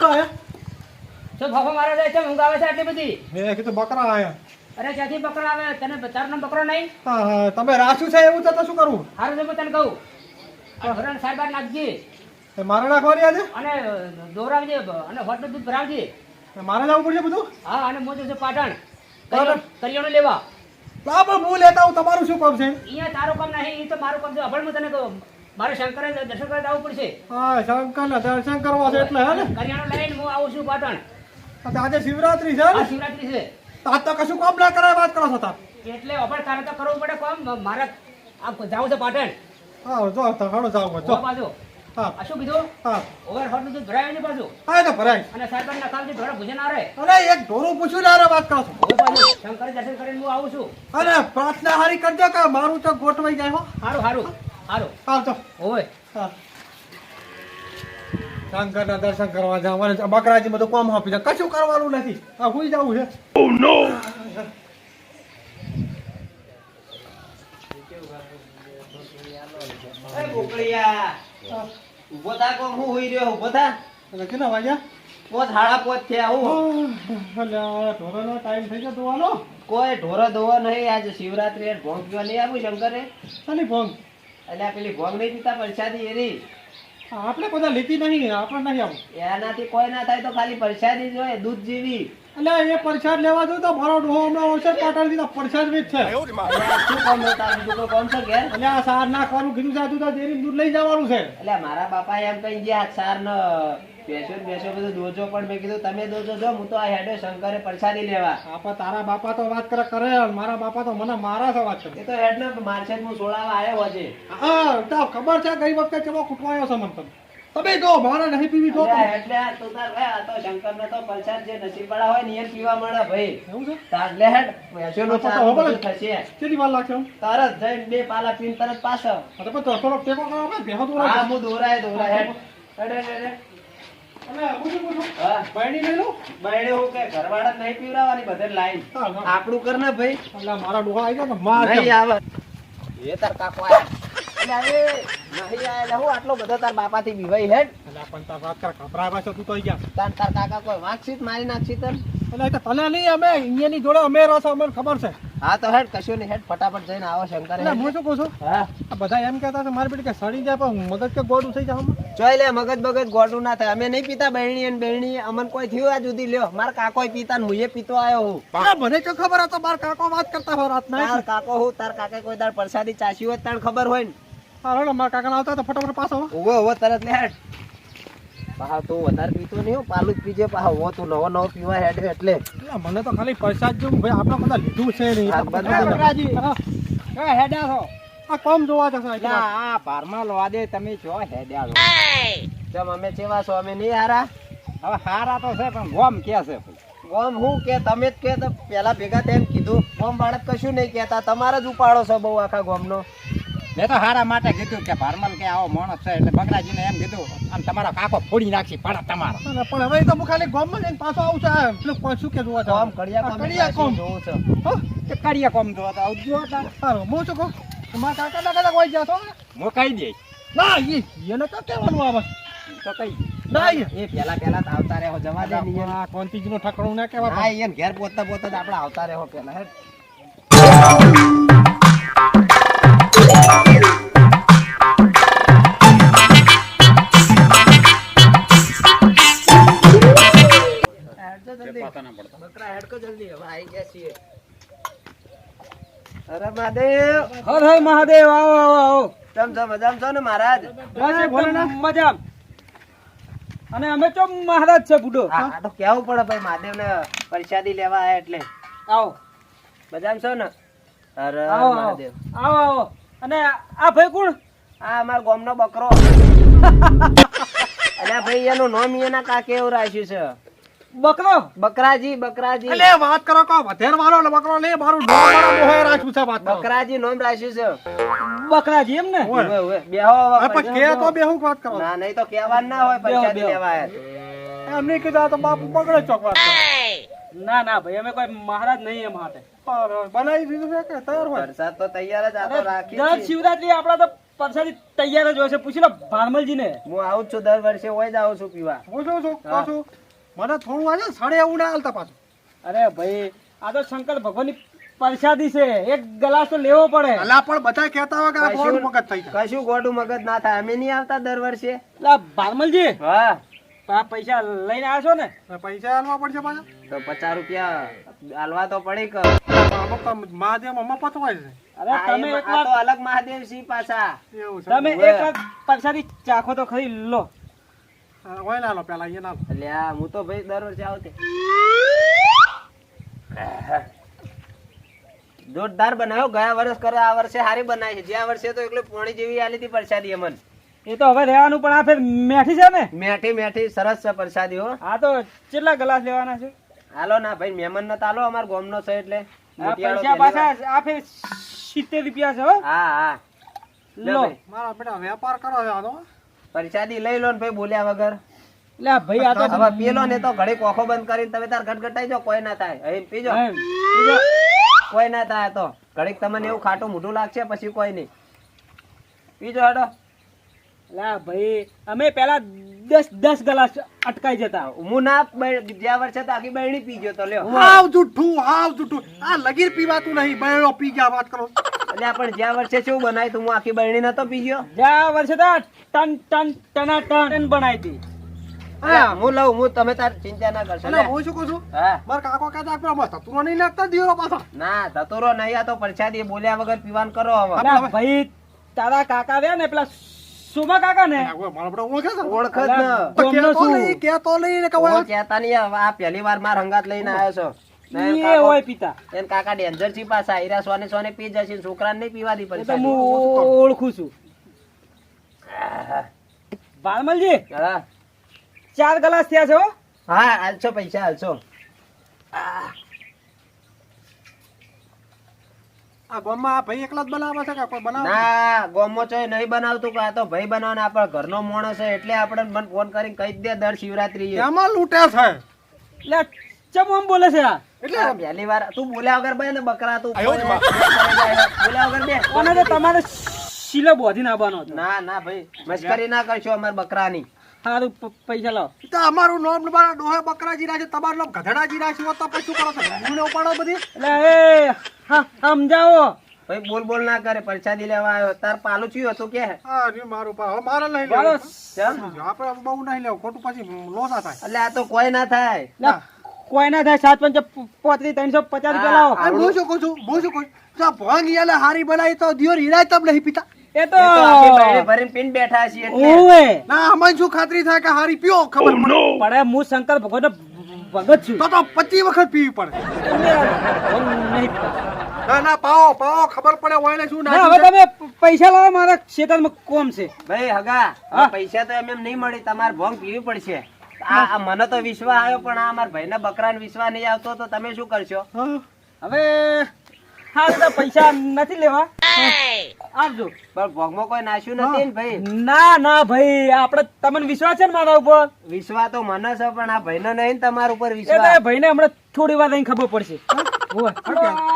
કાંઈ? તો ફાફો મારે છે ચમ આવે છે આટલી બધી? મેં કીધું બકરા આયા. અરે ક્યાંથી બકરા આવે? તને તારો નામ બકરો નહીં? તમે રાસુ છે? એવું તો તો શું કરવું હારું છે હું તને કહું. હરણ સાહેબ નાખજે. મારે નાખવાની આજે? અને દોરાવજે અને હોટનું દૂધ ભરાવજે. મારે લાવવું પડશે બધું? હા અને મોજો છે પાટણ? કરિયાણું લેવા. પણ હું લેતા હું તમારું શું કામ છે? અહીંયા તારું કામ નહીં એ તો મારું કામ છે. અભણ હું તને કહું. મારે શંકર દર્શન કરવા આવવું પડશે. હા શંકર ને દર્શન કરવા છે એટલે હે ને? કરિયાણો લઈને હું આવું છું પાટણ. આજે શિવરાત્રી છે આ ને? શિવરાત્રી છે. તો આજ તો કશું કામ ના કરાય વાત કરો છો તાર. એટલે અભણ તારે તો કરવું પડે કામ. મારે આ જવું છે પાટણ. હા જો તો હાડો જાવ જો. બાજુ. હા. શું કીધું? હા. ઓવર હોટનું દૂધ ભરાય નહીં પાછું હા તો ભરાય. અને સાહેબ નખાવજે થોડા ભૂજે ના રહે અરે એક ઢોરું પૂછ્યું ને વાત કરો છો. શંકર દર્શન કરીને હું આવું છું. અરે પ્રાર્થના હારી કરજો કે મારું તો ગોઠવાઈ જાય હો. સારું સારું સારું હા ઓય. હા. શંકર ના દર્શન કરવા જવાનું બકરાજી બધું કામ આપી દે કશું કરવાનું નથી. હા હુઈ જવું છે. એ બોકડિયા ઊભો થા કોમ? હું હોઈ રહ્યો ઊભો થા. એટલે કેટલા વાગ્યા? પોત હાડા પોત થયા હું. અલ્યા ઢોરાનો ટાઈમ થઈ ગયો ધોવાનો? કોઈ ઢોરો ધોવા નહીં. આજે શિવરાત્રી એ ભોંગ પીવા નહીં આવું શંકરે. ચાલી ભોંગ? એટલે આ પેલી ભોગ નહીં પીતા પરસાદી એરી આપણે બધા લીધી નહીં આપણે નહીં આવું. એનાથી કોઈ ના થાય તો ખાલી પરસાદી જ હોય દૂધ જેવી. એટલે એ પરસાદ લેવા દઉં તો મારો ડોહો હમણાં ઓછર પાટણ દીધા પરસાદ બી છે. એટલે શું કામ નો તાર બીજું કોઈ છે ઘેર એટલે આ સાર નાખવાનું કીધું છે તો દેરી દૂધ લઈ જવાનું છે. એટલે મારા બાપા એમ કઈ ગયા સાર ન બેસો ને બેસો બધું દોજો પણ મેં કીધું તમે દોજો જો હું તો આ હેડે શંકરે પરસાદી લેવા. આપા તારા બાપા તો વાત કરે કરે મારા બાપા તો મને મારા છે. વાત એ તો હેડ ને મારશે હું સોળાવા આવ્યો હજે હા તો ખબર છે ગઈ વખતે કેવો કૂટવાયો છે મને તમે તમે જો મારે નહીં પીવી તો એટલે તો. તાર તો શંકરને તો પરસાદ જે નસીબ વાળા હોય ને એ પીવા મળે ભાઈ. એવું છે? તાર લે હેડ ભેંસોનું નો તો ચાર થશે. કેટલી વાર લાગશે તરત જઈને બે પાલા પીન તરત પાછો. હા તો તો ટેકો કરો બે ભેહો દોરા હા હું દોરાય દોરાય હેડ. અરે હેડ. આપણું કર ને ભાઈ. મારા ડોહા આવી ગયા માર નહીં આવે. એ તાર કાકો એટલે નહીં હું આટલો બધો તાર બાપા થી અલ્યા પણ તાર વાત કર તું તો ગયા તાર તાર કાકા કોઈ વાંચી મારી નાખશી તને એટલે એ તને નહીં અમે અહીંયાની જોડે અમે રસ અમને ખબર છે. હા તો હેડ કશું નહીં હેડ ફટાફટ જઈને આવો શંકર. એટલે હું શું કહું છું? હા. બધા એમ કહેતા છે મારી બેટી કે સડી જાય પણ મગજ કે ગોડું થઈ આમાં. જોઈ લે મગજ બગજ ગોડું ના થાય. અમે નહીં પીતા બહેણી અને બહેણી અમને કોઈ થયું આ જુદી. લ્યો મારા કાકો પીતા ને મુએ પીતો આવ્યો હું. મને કે ખબર હતો મારા કાકો વાત કરતા હોય રાત ના કાકો હું તાર કાકા કોઈ તાર પ્રસાદી ચાસી હોય તાર ખબર હોય ને. હાલો મારા કાકા આવતા તો ફટાફટ પાછો આવો. ઊભો ઊભો તરત લે હેડ. પાહા તું વધારે પીતો નહીં પાલું જ પીજે પાહા. ઊભો તું નવો નવો પીવા હેડ એટલે. એટલે મને તો ખાલી પ્રસાદ જેવું ભાઈ આપણે બધા લીધું છે નહીં. હા, બધા બકરાજી. હા, હેડા છો. આ કોમ જોવા જશે આ પારમાં લોવા દે તમે છો હેડ્યા છો. અમે ચેવા છો? અમે નહીં હારા? હવે હારા તો છે પણ ગોમ કે છે ગોમ હું કે તમે જ કે પેલા ભેગા થઈને કીધું. ગોમ બાળક કશું નહીં કહેતા. તમારે જ ઉપાડો છો બહુ આખા ગોમનો. મેં તો હારા માટે કીધું કે ભારમલ કે આવો માણસ છે એટલે બગડાજીને એમ કીધું આમ તમારા કાકો ફોડી નાખી પાડા તમારા. પણ હવે તો હું ખાલી ગામમાં જઈને પાછો આવું છું. આ પેલું શું કે જોવા જાવ? કડિયા કોમ કડિયા કોમ જોવું છે. હો? તે કરીએ કોમ જોવા તો આવજો તાર. સારું હું શું કહું? મારા કાકા ના કદાચ કોઈ છો? ને? હું કહી દઈશ. ના ઈ એને તો કહેવાનું આવે તો કઈ ના ઈ. એ પેલા પેલા તો આવતા રહો જવા દે ને ઈ. આ કોંતીજીનું ઠકણું ના હા કહેવાય એને ઘેર પોતા પોતા આપણે આવતા રહો પેલા હેડ. હર હર મહાદેવ આવો. આવો આવો. ચમ ચમ મજામાં છો ને? મહારાજ મજા અને અમે તો મહારાજ છે બુડો આ તો કેવું પડે ભાઈ મહાદેવ ને પ્રસાદી લેવા આયા એટલે આવો. મજામાં છો ને આવો મહાદેવ. આવો આવો. અને આ ભાઈ કોણ? આ અમાર ગામનો બકરો. અલ્યા ભાઈ એનું નામ એના કાકે એવું રાખ્યું છે. બકરો? બકરાજી બકરાજી. અલે વાત કરો કો વધેર વાળો ને બકરો લે મારું નામ મારો મોહે રાખ્યું છે વાત બકરાજી નામ રાખ્યું છે. બકરાજી એમ ને ઓય. ઉવે. બેહો હવે કે તો બેહુ વાત કરો? ના નહીં તો કહેવાનું ના હોય પ્રસાદી બેહો. લેવા આયા કીધું આ તો બાપ બગડે ચોક વાત. ના ના ભાઈ અમે કોઈ મહારાજ નહીં એમ માટે. બનાવી દીધું છે કે તૈયાર હોય? વરસાદ તો તૈયાર જ આપણે રાખી દર શિવરાત્રી આપડા તો પરસાદી તૈયાર જ હોય છે. પૂછી લો ભારમલજીને હું આવું છું દર વર્ષે હોય જ આવું છું પીવા. હું શું છું? પાછું? મને થોડું આજે સડે એવું ના હાલતા પાછું. અરે ભાઈ આ તો શંકર ભગવાનની પરસાદી છે. એક ગ્લાસ તો લેવો પડે. અલા પણ બધા કહેતા હોય કે આ ગોડું મગજ થઈ જાય. કશું ગોડું મગજ ના થાય. અમે નહીં આવતા દર વર્ષે? ભારમલજી હા. આ પૈસા લઈને આવશો છો ને પૈસા હાલવા પડશે પાછા? તો પચાસ રૂપિયા હાલવા તો પડે કે. મહાદેવ અમ્મા પતવાય છે. અરે તમે એક વાર અલગ મહાદેવ સિંહ પાછા. તમે એક વાર પરસાદી ચાખો તો ખરી લો. હોય ના લો પેલા અહીંયા ના લો. હું તો ભાઈ દર વર્ષે આવતે. જોરદાર બનાવ્યો ગયા વર્ષ કરે આ વર્ષે સારી બનાવી છે. જ્યાં વર્ષે તો એકલું પોણી જેવી આલી હતી પરસાદી અમન. એ તો હવે રહેવાનું પણ આ ફેર મેઠી છે ને? મેઠી મેઠી સરસ છે પ્રસાદી હો. આ તો કેટલા ગ્લાસ લેવાના છે? હાલો ના ભાઈ મહેમાન ને તાલો અમાર ગામનો છે એટલે. પૈસા પાછા આ ફેર સિત્તેર રૂપિયા છે હો. હા હા. લો. મારા બેટા વેપાર કરો છે આનો. પ્રસાદી લઈ લો ને ભાઈ બોલ્યા વગર. એટલે ભાઈ આ તો હવે પેલો ને તો ઘડી કોખો બંધ કરીને તમે તાર ગટગટાઈ જાઓ કોઈ ના થાય. અહીં પીજો. પીજો. કોઈ ના થાય તો. ઘડીક તમને એવું ખાટું મોઢું લાગશે પછી કોઈ નહીં. પીજો હેડો. એટલે ભાઈ અમે પેલા દસ દસ ગ્લાસ અટકાઈ જતા. હું ના બ- વર્ષે તો આખી બહેણી પી ગયો તો લ્યો. હાવ જુઠ્ઠું હાવ જુઠ્ઠું. આ લગીર પીવાતું નહીં બહેરો પી ગયા વાત કરો. એટલે પણ જ્યાં વર્ષે શું બનાવ્યું તું? હું આખી બહેણી નતો પી ગયો. જ્યાં વર્ષે તો ટન ટન ટના ટન બનાવી હતી. હું લઉં હું તમે તાર ચિંતા ના કરશો. હું શું કહું છું? હા. મારા કાકો કહેતા કે આમાં ધતુરો નહીં નાખતા દિયોરો પાછા. ના ધતુરો નહીં આ તો પરછાદી બોલ્યા વગર પીવાન કરો હવે. ભાઈ તારા કાકા રહ્યા ને પેલા સુમા કાકા ને? આ કોઈ મારા બેટા ઓળખે છે ઓળખ જ ન તો ગમનો કહેતો શું? નહીં ને આ પહેલી વાર માર હંગાત લઈને આવ્યો છો. ને એન એ કાકો- હોય પિતા. એન કાકા ડેન્જર છે પાછા હીરા સોને સોને પી જશે છોકરાને નહીં પીવા દી ઓળખું છું. ચાર ગ્લાસ થયા છે હો. હા હાલશો પૈસા હાલશો. આ ગામમાં આ ભાઈ એકલા જ બનાવે છે કે કોઈ બનાવે ના ગોમો ચોય નહીં બનાવતું કે આ તો ભાઈ બનાવવાનો આપણો ઘરનો માણસ છે એટલે આપણે મને ફોન કરીને કહી દે દર શિવરાત્રી એમાં લૂંટે છે. એટલે ચમ આમ બોલે છે આ? એટલે પહેલી વાર તું બોલ્યા વગર બે ને બકરા તું. બોલ્યા વગર બે કોને તમારે શીલો બોધીને નાખવાનો ના ના ભાઈ મસ્કરી ના કરશો અમાર બકરાની. સારું પૈસા લાવો. તો અમારું નામ મારા ડોહે બકરાજી છે તમારું નામ ગધેડાજી રાખ્યું છે તો પછી કરો છો? ઉપાડો બધી? એટલે એ હા સમજાવો. ભાઈ બોલ બોલ ના કરે પરસાદી લેવા આવ્યો. તાર પાલું ચિયું હતું કે? હા જી મારું પા મારે નહીં બોલો. આપણે બહુ નહીં લેવું. ખોટું પછી લોસા થાય. એટલે આ તો કોઈ ના થાય. કોઈ ના થાય સાત પંચ પોત્રીસ ત્રણસો પચાસ રૂપિયા લાવો. હું શું કહું છું? હું શું કહું છું? ભોંગ હારી બનાવી તો દિયોર હિરાય તમ નહીં પીતા. એ તો ભરીને પીને બેઠા છીએ એટલે ના અમને શું ખાતરી થાય કે હારી પીઓ? ખબર પડે. પડે હું શંકર ભગવાન ભગત છું. તો તો પચી વખત પીવી પડે. ના ના પાઓ પાઓ ખબર પડે હોય ને શું ના હવે તમે પૈસા લાવો મારા ખેતરમાં કોમ છે. ભાઈ હગા પૈસા તો એમ એમ નહીં મળી તમારે ભોંગ પીવી પડશે. આ મને તો વિશ્વાસ આવ્યો પણ આ મારા ભાઈને બકરાને વિશ્વાસ નહીં આવતો તો તમે શું કરશો? હવે હા તો પૈસા નથી લેવા. આપજો પણ ભોગમાં કોઈ નાશ્યું નથી ને ભાઈ? ના ના ભાઈ આપણે તમને વિશ્વાસ છે ને મારા ઉપર? વિશ્વાસ તો મને છે પણ આ ભાઈનો નહીં તમારા ઉપર વિશ્વાસ. એ ભાઈને હમણાં થોડી વાર અહીં ખબર પડશે.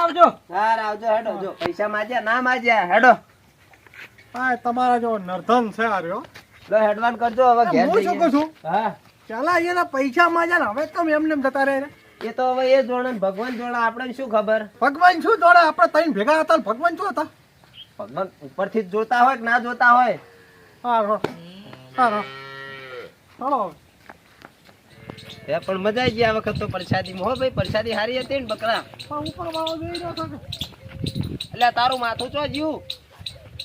આવજો હા આવજો. હેડો જો. પૈસા માજ્યા ના માજ્યા હેડો. હા તમારા જો નર્ધન છે આર્યો લો હેડવાન કરજો હવે ઘેર હું શું કહું છું? હા. ચાલા અહીંયા પૈસા માજ્યા ને હવે તમે એમને એમ જતા રહે એ તો હવે એ જોડે ભગવાન જોડે આપણે શું ખબર? ભગવાન શું જોડે આપણે તઈ ભેગા હતા ભગવાન શું હતા? ભગવાન ઉપરથી જ જોતા હોય કે ના જોતા હોય? હા હા એ પણ મજા આવી ગઈ આ વખત તો પરસાદી હો ભાઈ પરસાદી હારી હતી ને બકરા? હા, ઉપર વાળો જઈ રહ્યો છે કે? એટલે તારું માથું ચો જીવ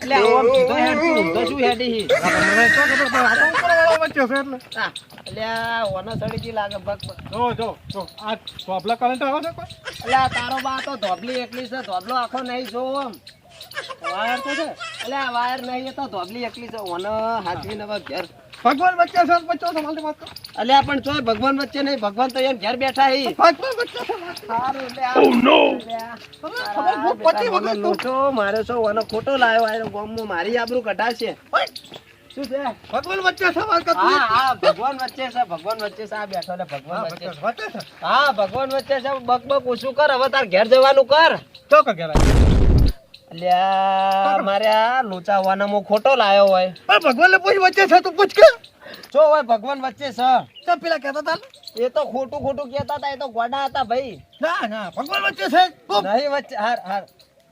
એટલે આમ સીધો હેડ તું ઊંધો શું હેડી હી? મને તો ખબર પડે, આ તો ઉપર વાળો વચ્ચે છે એટલે. આ, એટલે ઓના સળીથી લાગે બક બક. જો જો જો આ પ્રોબ્લેમ કરંટ આવે છે કોઈ? એટલે તારો બા તો ધોબલી એકલી છે ધોબલો આખો નહીં જોવો. વાયર તો છે. એટલે આ વાયર નહીં એ તો ધોબલી એકલી છે ઓને હાથવીને હવે ઘેર. ભગવાન વચ્ચે છે બચ્ચો છે વાત તો એટલે પણ ચોય ભગવાન વચ્ચે નહીં ભગવાન તો એમ ઘેર બેઠા હી. ભગવાન વચ્ચે સારું એટલે ઓ આ ખબર પચી મને તો- મારે છો ઓનો ખોટો લાયો આયરો ગામમાં મારી આબરૂ કઢાશે. શું છે? ભગવાન વચ્ચે છે હા હા ભગવાન વચ્ચે છે ભગવાન વચ્ચે છે આ બેઠો એટલે ભગવાન હા, વચ્ચે ભગવાન વચ્ચે છે બક બક ઓછું કર હવે તાર ઘેર જવાનું કર. તો કે ઘેરાય. લ્યા મારે આ લોચા વાનામાં ખોટો લાયો હોય. પણ ભગવાનને પૂછ વચ્ચે છે તું પૂછ કે? જો હોય ભગવાન વચ્ચે છે. ચા પેલા કહેતા હતા એ તો ખોટું ખોટું કહેતા હતા એ તો ગોડા હતા ભાઈ. ના ના ભગવાન વચ્ચે છે. નહીં વચ્ચે હાર હાર.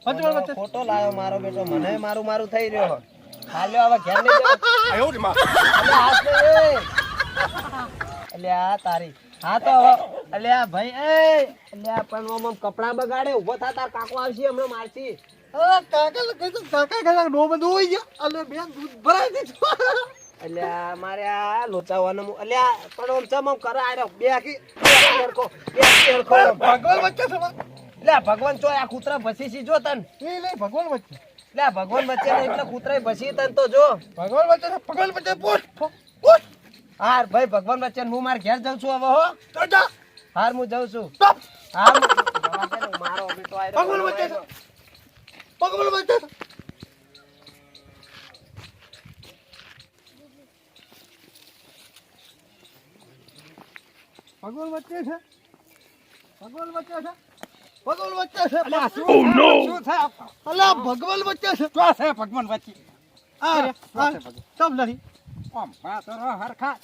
ભગવાન વચ્ચે. ખોટો લાયો મારો બેટો. મને મારું મારું થઈ રહ્યો. હાલ્યો હવે ઘેર તારી. હા તો અલ્યા ભાઈ એ અલે પણ કપડાં બગાડે ઊભો થા તાર કાકો આવશે હમણાં મારશી કાકા કાકા નો બધું હોય ગયા. અલે બેન દૂધ ભરાઈ દીધું મારે આ લોચાવાનો એટલે પણ ચમ કરે બે આખી. ભગવાન વચ્ચે. ભગવાન ચોય આ કૂતરા ભસી છી જો તન. ભગવાન વચ્ચે. લે ભગવાન વચ્ચે એટલા કૂતરા ભસી તન તો જો. ભગવાન વચ્ચે ભગવાન વચ્ચે પૂછ હાર ભાઈ ભગવાન વચ્ચે હું માર ઘેર જાઉં છું હવે હો. તો જા. હાર હું જાઉં છું. હાર મારો ભગવાન વચ્ચે વચ્ચે છે ભગવાન વચ્ચે છે ભગવાન વચ્ચે છે ભગવાન વચ્ચે છે અલ્યા, શું છે? શું છે અલા ભગવાન વચ્ચે છે શું છે ભગવાન વચ્ચે આ તમ નથી આમ તો હરખા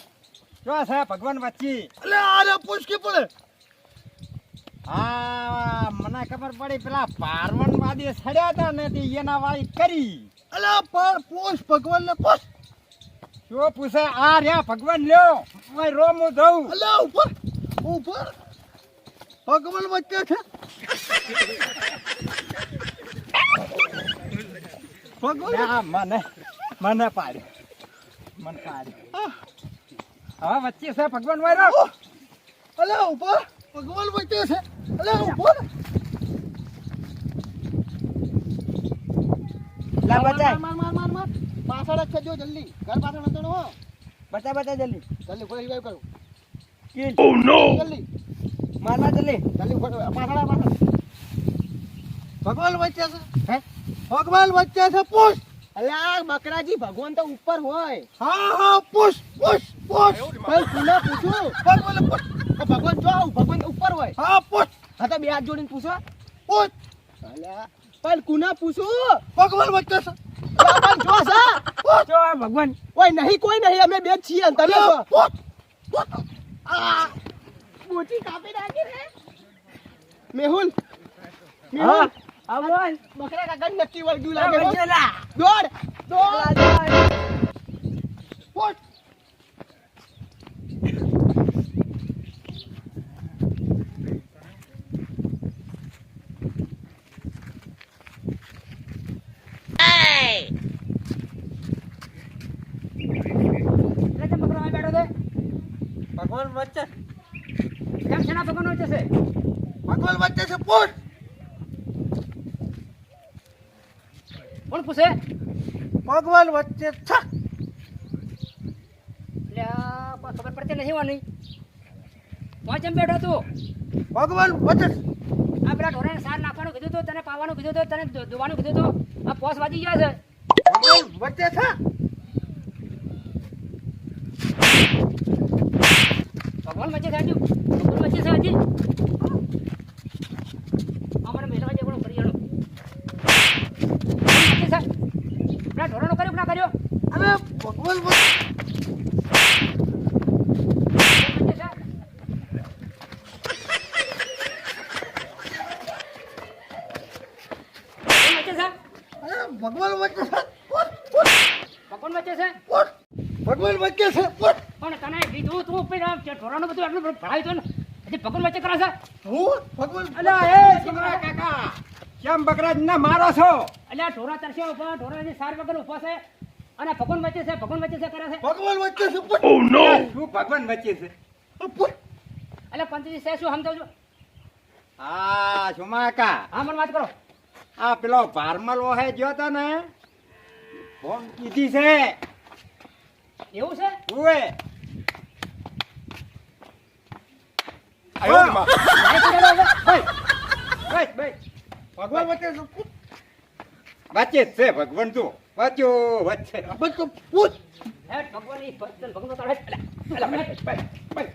શું છે ભગવાન વચ્ચે અલે આરે પુષ્કી પડે હા મને ખબર પડી પેલા પારવન વાદી સડ્યા હતા ને તે એના વાળી કરી. અલે પણ પૂછ ભગવાન ને પૂછ જો પૂછે આ રહ્યા ભગવાન લ્યો ઓય રોમું દઉં અલે ઉપર ઉપર ભગવાન વચ્ચે છે? ભગવાન? મને મને પાડ્યો. મને પાડ્યો. હા વચ્ચે છે ભગવાન વાળો અલે ઉપર ભગવાન વચ્ચે છે. અલે ઉપર લા બચાય. માર માર માર માર. પાછળ જ છે જો જલ્દી. ઘર પાછળ નતો હો. બચા બચા જલ્દી. જલ્દી ફોન રિવાઇવ કરો. કિલ. જલ્દી. માર માર જલ્દી. જલ્દી પાછળ પાછળ. ભગવાન વચ્ચે છે. હે? ભગવાન વચ્ચે છે પૂછ અલ્યા બકરાજી ભગવાન તો ઉપર હોય. હા હા પૂછ પૂછ પૂછ ભાઈ પૂછું ભગવાન જો આવું ભગવાન ઉપર હોય. હા પૂછ. હા તો બે હાથ જોડીને પૂછો. પૂછ. અલ્યા પણ કુના પૂછું? ભગવાન વચ્ચે છે. ભગવાન જો છે. જો ભગવાન. ઓય નહીં કોઈ નહીં અમે બે છીએ અને તમે પૂછ. પૂછ. આ. મોટી કાપી નાખી રે મેહુલ. હા મેહુલ. આ બોલ બકરા કાકા નક્કી વળગ્યું લાગે દોડ દોડ. પૂછ એટલે કેમ ભગવાન અહીં બેઠો છે ભગવાન વચ્ચે. કેમ છે ના ભગવાન વચ્ચે છે? ભગવાન વચ્ચે છે પૂછ. કોણ પૂછે? ભગવાન વચ્ચે છે. ખબર પડતી નથી વાની પહોંચ એમ બેઠો તું. ભગવાન વચ્ચે. આ પેલા ઢોરાને સાર નાખવાનું કીધું તું તને પાવાનું કીધું તો તને ધોવાનું કીધું તો. આ પોસ વાજી ગયા છે. ભગવાન વચ્ચે છે. છે હજુ ભગવાન છે હજી અમારે મેળવા જે પણ ફરી પેલા ઢોરાનો કર્યો ના કર્યો? અમે ભગવાન ભગવાન. વચ્ચે છે. ભગવાન વચ્ચે છે. પણ તને કીધું તું પેલા ઢોરાનું બધું એટલું બધું ભરાયું હતું ને? હજી ભગવાન વચ્ચે કરે છે? હું? ભગવાન અલ્યા એ છોકરા કાકા. કેમ બકરાજ ના મારો છો? અલ્યા ઢોરા તરસે ઊભા ઢોરા ની સાર વગર ઊભા છે. અને ભગવાન વચ્ચે છે ભગવાન વચ્ચે છે કરે છે? ભગવાન વચ્ચે છે પૂછ શું ભગવાન વચ્ચે છે? અલ્યા પંચજી છે શું સમજાવજો? હા સુમાકા હા મને વાત કરો. આ પેલો ભારમલો હે તો ને? ફોન કીધી છે. એવું છે? ભગવાન વચ્ચે જ છે ભગવાન તું વાંચ્યો તો પૂછ. હે ભગવાન ઈ ભગવાન ભાઈ ભાઈ.